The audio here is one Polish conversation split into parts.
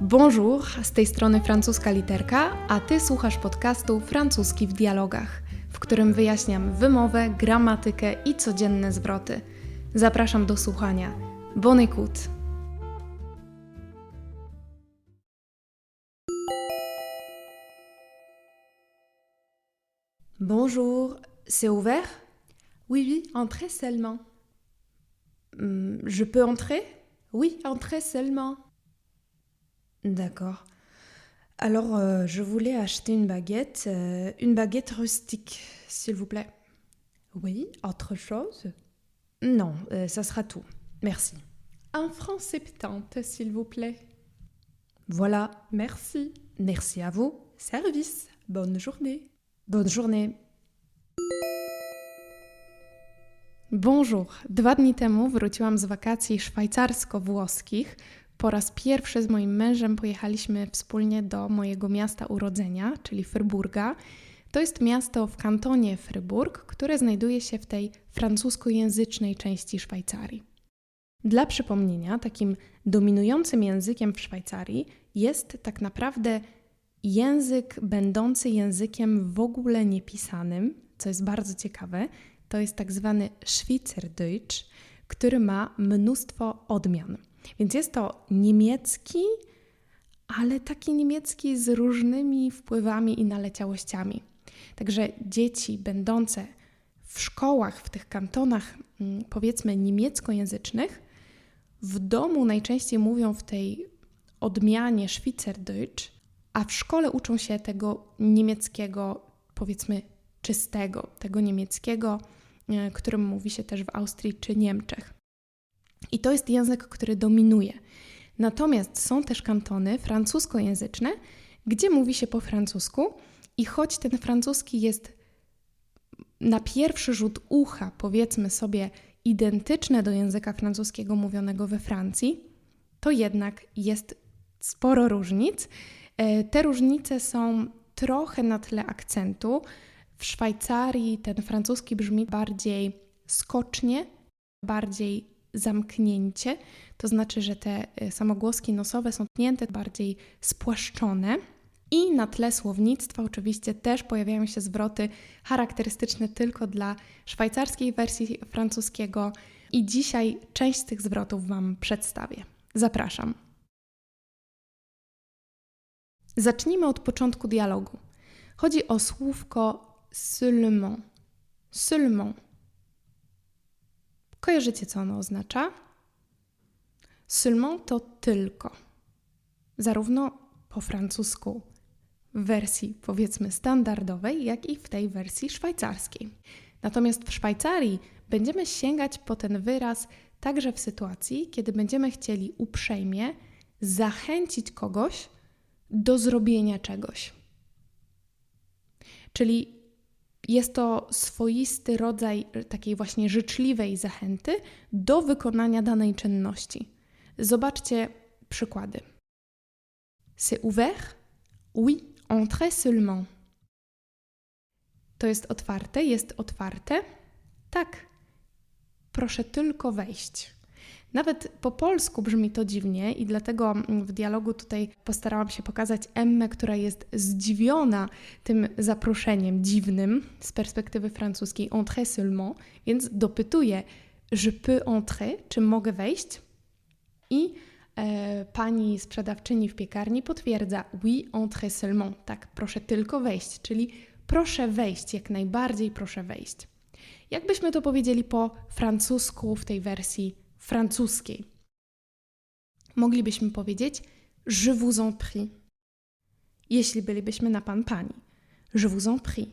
Bonjour, z tej strony francuska literka, a ty słuchasz podcastu Francuski w dialogach, w którym wyjaśniam wymowę, gramatykę i codzienne zwroty. Zapraszam do słuchania. Bon écoute! Bonjour, c'est ouvert Oui, oui, entrez seulement. Hmm, Je peux entrer Oui, entrez seulement. D'accord. Alors, euh, je voulais acheter une baguette, euh, une baguette rustique, s'il vous plaît. Oui, autre chose? Non, euh, ça sera tout. Merci. Un franc septante, s'il vous plaît. Voilà, Merci. merci à vous. Service. Bonne journée. Bonne journée. Bonjour. Dwa dni temu wróciłam z wakacji szwajcarsko-włoskich. Po raz pierwszy z moim mężem pojechaliśmy wspólnie do mojego miasta urodzenia, czyli Fryburga. To jest miasto w kantonie Fryburg, które znajduje się w tej francuskojęzycznej części Szwajcarii. Dla przypomnienia, takim dominującym językiem w Szwajcarii jest tak naprawdę język będący językiem w ogóle niepisanym, co jest bardzo ciekawe. To jest tak zwany Schweizerdeutsch, który ma mnóstwo odmian. Więc jest to niemiecki, ale taki niemiecki z różnymi wpływami i naleciałościami. Także dzieci będące w szkołach, w tych kantonach, mm, powiedzmy niemieckojęzycznych, w domu najczęściej mówią w tej odmianie Schweizerdeutsch, a w szkole uczą się tego niemieckiego, powiedzmy czystego, tego niemieckiego, e, którym mówi się też w Austrii czy Niemczech. I to jest język, który dominuje. Natomiast są też kantony francuskojęzyczne, gdzie mówi się po francusku, i choć ten francuski jest na pierwszy rzut ucha, powiedzmy sobie, identyczne do języka francuskiego mówionego we Francji, to jednak jest sporo różnic. E, Te różnice są trochę na tle akcentu. W Szwajcarii ten francuski brzmi bardziej skocznie, bardziej zamknięcie, to znaczy, że te e, samogłoski nosowe są tnięte, bardziej spłaszczone. I na tle słownictwa oczywiście też pojawiają się zwroty charakterystyczne tylko dla szwajcarskiej wersji francuskiego i dzisiaj część z tych zwrotów Wam przedstawię. Zapraszam. Zacznijmy od początku dialogu. Chodzi o słówko seulement. Seulement. Kojarzycie, co ono oznacza? Seulement to tylko. Zarówno po francusku w wersji powiedzmy standardowej, jak i w tej wersji szwajcarskiej. Natomiast w Szwajcarii będziemy sięgać po ten wyraz także w sytuacji, kiedy będziemy chcieli uprzejmie zachęcić kogoś do zrobienia czegoś. Czyli jest to swoisty rodzaj takiej właśnie życzliwej zachęty do wykonania danej czynności. Zobaczcie przykłady. C'est ouvert? Oui, entrez seulement. To jest otwarte, jest otwarte? Tak. Proszę tylko wejść. Nawet po polsku brzmi to dziwnie i dlatego w dialogu tutaj postarałam się pokazać Emmę, która jest zdziwiona tym zaproszeniem dziwnym z perspektywy francuskiej entrer seulement, więc dopytuje je peux entrer, czy mogę wejść? I e, pani sprzedawczyni w piekarni potwierdza oui, entrez seulement, tak, proszę tylko wejść, czyli proszę wejść, jak najbardziej proszę wejść. Jakbyśmy to powiedzieli po francusku w tej wersji francuskiej. Moglibyśmy powiedzieć je vous en prie. Jeśli bylibyśmy na pan pani. Je vous en prie.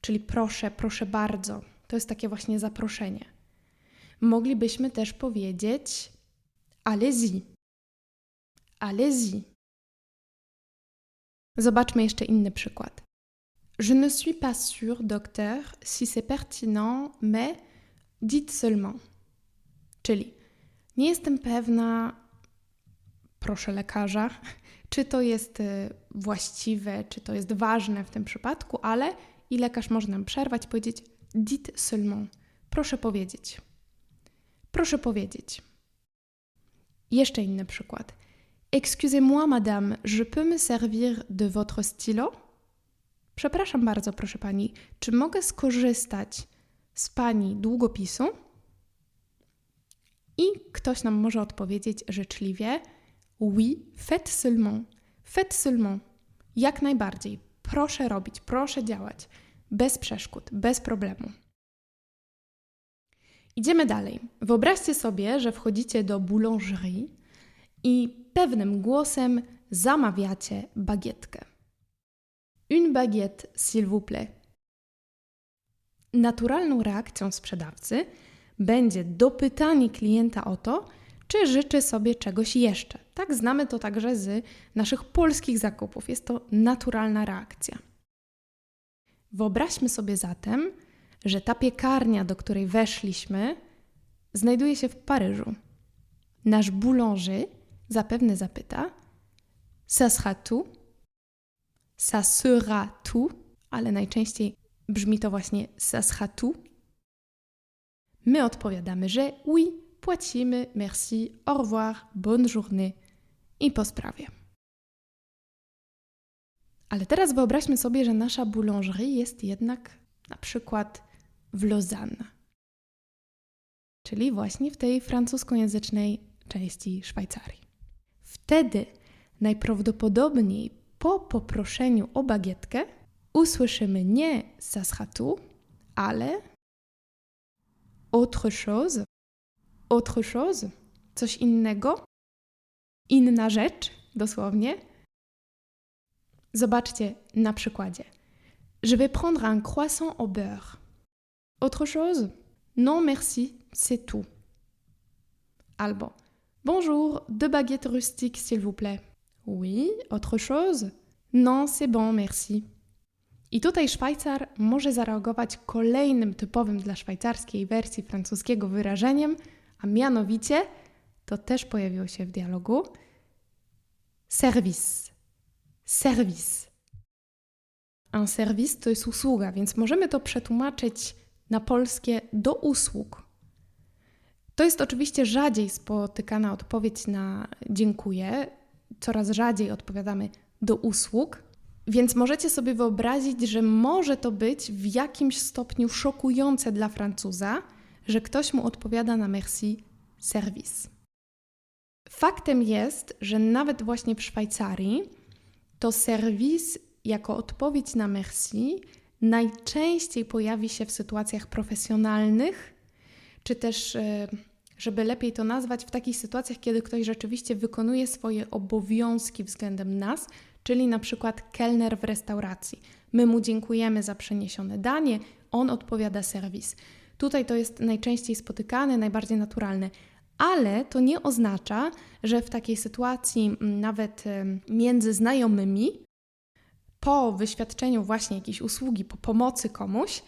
Czyli proszę, proszę bardzo. To jest takie właśnie zaproszenie. Moglibyśmy też powiedzieć allez-y. Allez-y. Zobaczmy jeszcze inny przykład. Je ne suis pas sûre, docteur, si c'est pertinent, mais dites seulement. Czyli nie jestem pewna, proszę lekarza, czy to jest y, właściwe, czy to jest ważne w tym przypadku, ale i lekarz może nam przerwać, powiedzieć dites seulement. Proszę powiedzieć. Proszę powiedzieć. Jeszcze inny przykład. Excusez-moi, madame, je peux me servir de votre stylo? Przepraszam bardzo, proszę pani, czy mogę skorzystać z pani długopisu? I ktoś nam może odpowiedzieć życzliwie: Oui, faites seulement. Faites seulement. Jak najbardziej. Proszę robić, proszę działać. Bez przeszkód, bez problemu. Idziemy dalej. Wyobraźcie sobie, że wchodzicie do boulangerie i pewnym głosem zamawiacie bagietkę. Une baguette, s'il vous plaît. Naturalną reakcją sprzedawcy będzie dopytanie klienta o to, czy życzy sobie czegoś jeszcze. Tak znamy to także z naszych polskich zakupów. Jest to naturalna reakcja. Wyobraźmy sobie zatem, że ta piekarnia, do której weszliśmy, znajduje się w Paryżu. Nasz boulanger zapewne zapyta: Ça sera tout? Ça sera tout? Ale najczęściej brzmi to właśnie ça sera tout. My odpowiadamy, że oui, płacimy, merci, au revoir, bonne journée i po sprawie. Ale teraz wyobraźmy sobie, że nasza boulangerie jest jednak na przykład w Lausanne, czyli właśnie w tej francuskojęzycznej części Szwajcarii. Wtedy najprawdopodobniej po poproszeniu o bagietkę usłyszymy nie tout, ale autre chose, autre chose, coś innego, inna rzecz, dosłownie. Zobaczcie na przykładzie. Je vais prendre un croissant au beurre. Autre chose? Non, merci, c'est tout. Albo Bonjour, deux baguettes rustiques, s'il vous plaît. Oui, autre chose? Non, c'est bon, merci. I tutaj Szwajcar może zareagować kolejnym typowym dla szwajcarskiej wersji francuskiego wyrażeniem, a mianowicie to też pojawiło się w dialogu service. Serwis. Un service to jest usługa, więc możemy to przetłumaczyć na polskie do usług. To jest oczywiście rzadziej spotykana odpowiedź na dziękuję. Coraz rzadziej odpowiadamy do usług, więc możecie sobie wyobrazić, że może to być w jakimś stopniu szokujące dla Francuza, że ktoś mu odpowiada na merci serwis. Faktem jest, że nawet właśnie w Szwajcarii to serwis jako odpowiedź na merci najczęściej pojawi się w sytuacjach profesjonalnych, czy też, e, żeby lepiej to nazwać, w takich sytuacjach, kiedy ktoś rzeczywiście wykonuje swoje obowiązki względem nas, czyli na przykład kelner w restauracji. My mu dziękujemy za przeniesione danie, on odpowiada serwis. Tutaj to jest najczęściej spotykane, najbardziej naturalne. Ale to nie oznacza, że w takiej sytuacji, nawet między znajomymi, po wyświadczeniu właśnie jakiejś usługi, po pomocy komuś,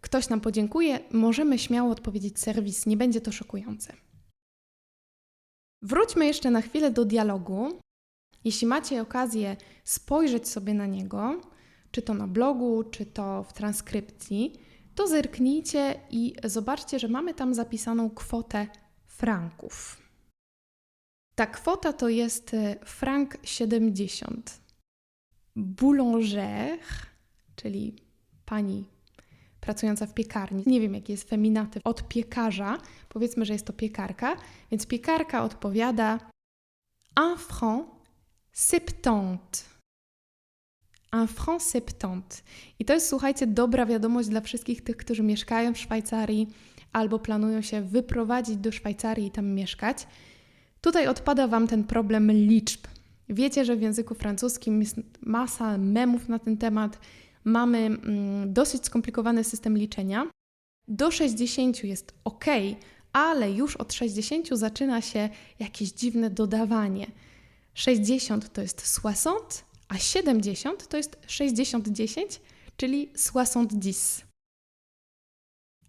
ktoś nam podziękuje, możemy śmiało odpowiedzieć serwis, nie będzie to szokujące. Wróćmy jeszcze na chwilę do dialogu. Jeśli macie okazję spojrzeć sobie na niego, czy to na blogu, czy to w transkrypcji, to zerknijcie i zobaczcie, że mamy tam zapisaną kwotę franków. Ta kwota to jest frank 70. Boulanger, czyli pani pracująca w piekarni. Nie wiem, jaki jest feminatyw od piekarza. Powiedzmy, że jest to piekarka. Więc piekarka odpowiada un franc septante. Un franc septante. I to jest, słuchajcie, dobra wiadomość dla wszystkich tych, którzy mieszkają w Szwajcarii albo planują się wyprowadzić do Szwajcarii i tam mieszkać. Tutaj odpada Wam ten problem liczb. Wiecie, że w języku francuskim jest masa memów na ten temat. Mamy mm, dosyć skomplikowany system liczenia. Do 60 jest ok, ale już od 60 zaczyna się jakieś dziwne dodawanie. 60 to jest 60, a 70 to jest 60-10, czyli 60.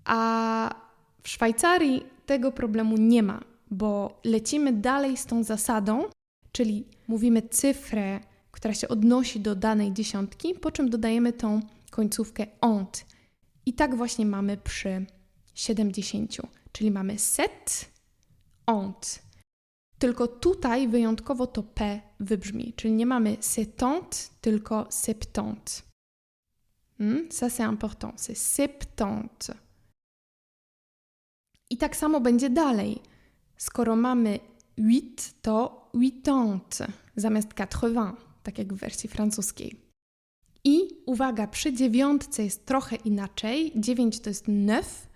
A w Szwajcarii tego problemu nie ma, bo lecimy dalej z tą zasadą, czyli mówimy cyfrę, która się odnosi do danej dziesiątki, po czym dodajemy tą końcówkę ont. I tak właśnie mamy przy 70, czyli mamy set, ont. Tylko tutaj wyjątkowo to P wybrzmi, czyli nie mamy septante, tylko septante. Hmm? Ça c'est important, c'est septante. I tak samo będzie dalej. Skoro mamy 8, to huitante zamiast 80, tak jak w wersji francuskiej. I uwaga, przy dziewiątce jest trochę inaczej. 9 to jest neuf,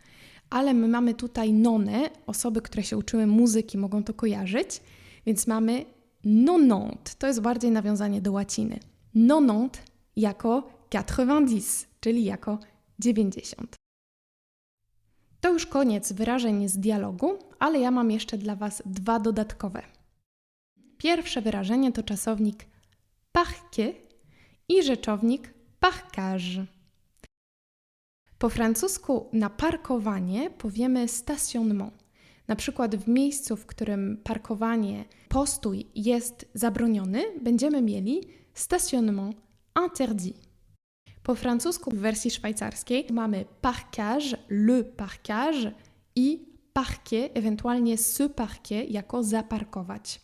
ale my mamy tutaj nonę. Osoby, które się uczyły muzyki, mogą to kojarzyć. Więc mamy nonant. To jest bardziej nawiązanie do łaciny. Nonant jako 90, czyli jako 90. To już koniec wyrażeń z dialogu, ale ja mam jeszcze dla Was dwa dodatkowe. Pierwsze wyrażenie to czasownik parquet i rzeczownik parkage. Po francusku na parkowanie powiemy stationnement. Na przykład w miejscu, w którym parkowanie, postój jest zabroniony, będziemy mieli stationnement interdit. Po francusku w wersji szwajcarskiej mamy parkage, le parkage i parquet, ewentualnie ce parquet jako zaparkować.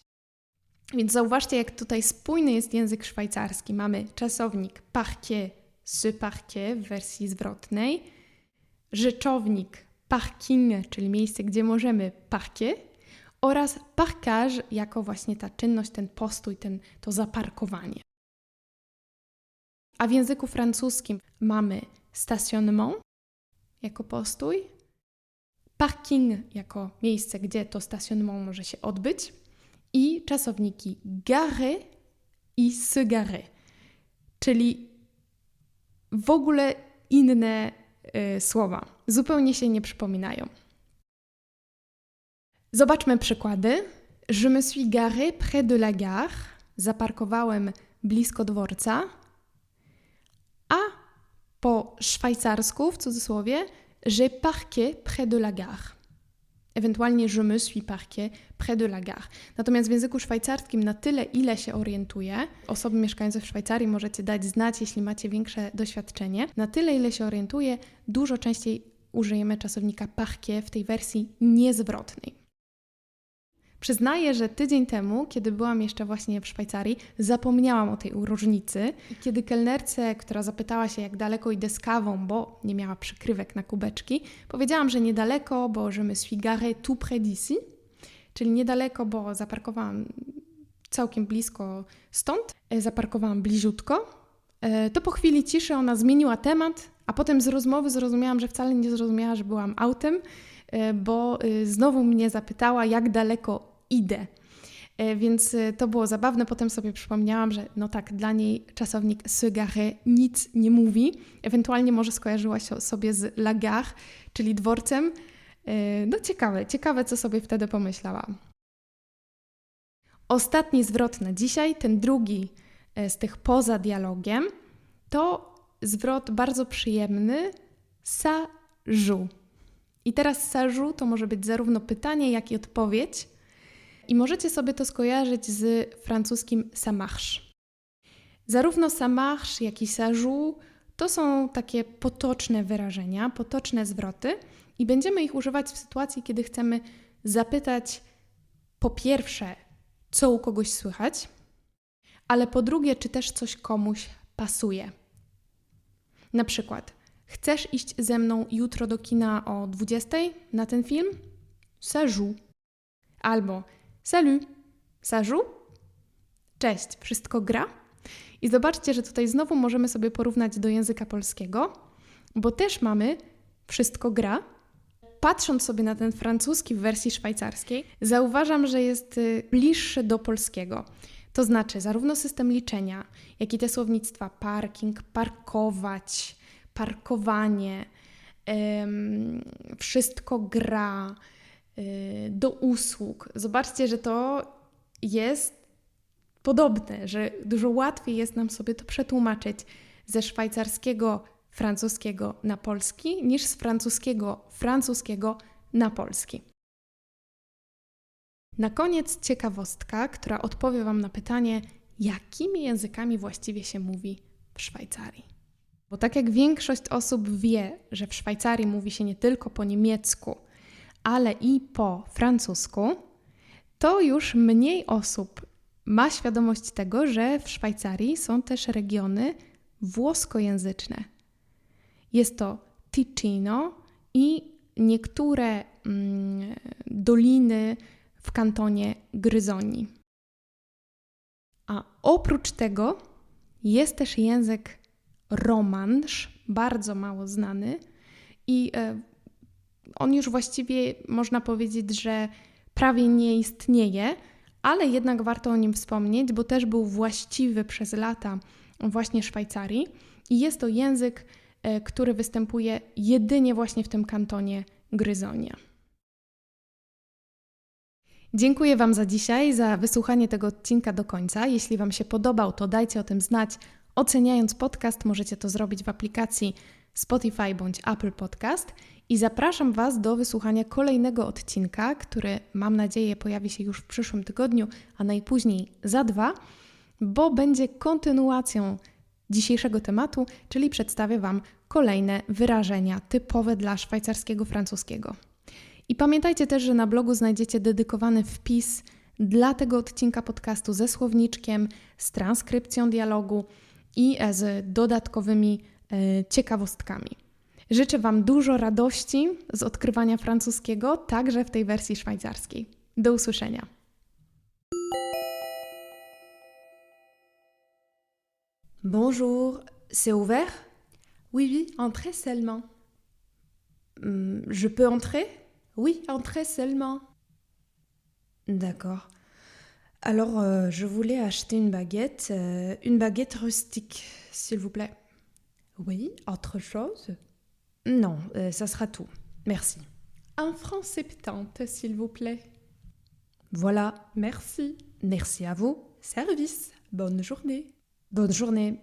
Więc zauważcie, jak tutaj spójny jest język szwajcarski. Mamy czasownik parquet, ce parquet w wersji zwrotnej, rzeczownik parking, czyli miejsce, gdzie możemy parquet oraz parkage jako właśnie ta czynność, ten postój, ten, to zaparkowanie. A w języku francuskim mamy stationnement jako postój, parking jako miejsce, gdzie to stationnement może się odbyć i czasowniki gare i se gare, czyli w ogóle inne y, słowa, zupełnie się nie przypominają. Zobaczmy przykłady. Je me suis garé près de la gare. Zaparkowałem blisko dworca. A po szwajcarsku, w cudzysłowie, j'ai parqué près de la gare. Ewentualnie je me suis parqué près de la gare. Natomiast w języku szwajcarskim na tyle, ile się orientuję, osoby mieszkające w Szwajcarii możecie dać znać, jeśli macie większe doświadczenie, na tyle, ile się orientuję, dużo częściej użyjemy czasownika parquet w tej wersji niezwrotnej. Przyznaję, że tydzień temu, kiedy byłam jeszcze właśnie w Szwajcarii, zapomniałam o tej różnicy. Kiedy kelnerce, która zapytała się, jak daleko idę z kawą, bo nie miała przykrywek na kubeczki, powiedziałam, że niedaleko, bo je me suis garé tout près d'ici, czyli niedaleko, bo zaparkowałam całkiem blisko stąd, e, zaparkowałam bliziutko. E, to po chwili ciszy ona zmieniła temat, a potem z rozmowy zrozumiałam, że wcale nie zrozumiała, że byłam autem, e, bo znowu mnie zapytała, jak daleko idę. Więc to było zabawne. Potem sobie przypomniałam, że no tak, dla niej czasownik se gare nic nie mówi. Ewentualnie może skojarzyła się sobie z la gare, czyli dworcem. No ciekawe, ciekawe, co sobie wtedy pomyślałam. Ostatni zwrot na dzisiaj, ten drugi z tych poza dialogiem, to zwrot bardzo przyjemny sa joue. I teraz sa joue to może być zarówno pytanie, jak i odpowiedź. I możecie sobie to skojarzyć z francuskim ça marche. Zarówno ça marche, jak i ça joue to są takie potoczne wyrażenia, potoczne zwroty i będziemy ich używać w sytuacji, kiedy chcemy zapytać po pierwsze, co u kogoś słychać, ale po drugie, czy też coś komuś pasuje. Na przykład, chcesz iść ze mną jutro do kina o 20 na ten film? Ça joue. Albo Salut! Joue? Cześć, wszystko gra? I zobaczcie, że tutaj znowu możemy sobie porównać do języka polskiego, bo też mamy wszystko gra. Patrząc sobie na ten francuski w wersji szwajcarskiej, zauważam, że jest y, bliższy do polskiego. To znaczy, zarówno system liczenia, jak i te słownictwa parking, parkować, parkowanie, ym, wszystko gra, do usług. Zobaczcie, że to jest podobne, że dużo łatwiej jest nam sobie to przetłumaczyć ze szwajcarskiego francuskiego na polski niż z francuskiego francuskiego na polski. Na koniec ciekawostka, która odpowie Wam na pytanie, jakimi językami właściwie się mówi w Szwajcarii. Bo tak jak większość osób wie, że w Szwajcarii mówi się nie tylko po niemiecku, ale i po francusku, to już mniej osób ma świadomość tego, że w Szwajcarii są też regiony włoskojęzyczne. Jest to Ticino i niektóre mm, doliny w kantonie Gryzoni. A oprócz tego jest też język romansz, bardzo mało znany i e, on już właściwie można powiedzieć, że prawie nie istnieje, ale jednak warto o nim wspomnieć, bo też był właściwy przez lata właśnie Szwajcarii i jest to język, e, który występuje jedynie właśnie w tym kantonie Gryzonia. Dziękuję Wam za dzisiaj, za wysłuchanie tego odcinka do końca. Jeśli Wam się podobał, to dajcie o tym znać. Oceniając podcast, możecie to zrobić w aplikacji Spotify bądź Apple Podcast. I zapraszam Was do wysłuchania kolejnego odcinka, który mam nadzieję pojawi się już w przyszłym tygodniu, a najpóźniej za dwa, bo będzie kontynuacją dzisiejszego tematu, czyli przedstawię Wam kolejne wyrażenia typowe dla szwajcarskiego francuskiego. I pamiętajcie też, że na blogu znajdziecie dedykowany wpis dla tego odcinka podcastu ze słowniczkiem, z transkrypcją dialogu i z dodatkowymi ciekawostkami. Życzę Wam dużo radości z odkrywania francuskiego, także w tej wersji szwajcarskiej. Do usłyszenia. Bonjour, c'est ouvert Oui, oui, entrez seulement. Hmm, je peux entrer Oui, entrez seulement. D'accord. Alors, euh, je voulais acheter une baguette, euh, une baguette rustique, s'il vous plaît. Oui, autre chose? Non, euh, ça sera tout. Merci. Un franc septante, s'il vous plaît. Voilà, Merci. merci à vous. Service. Bonne journée. Bonne journée.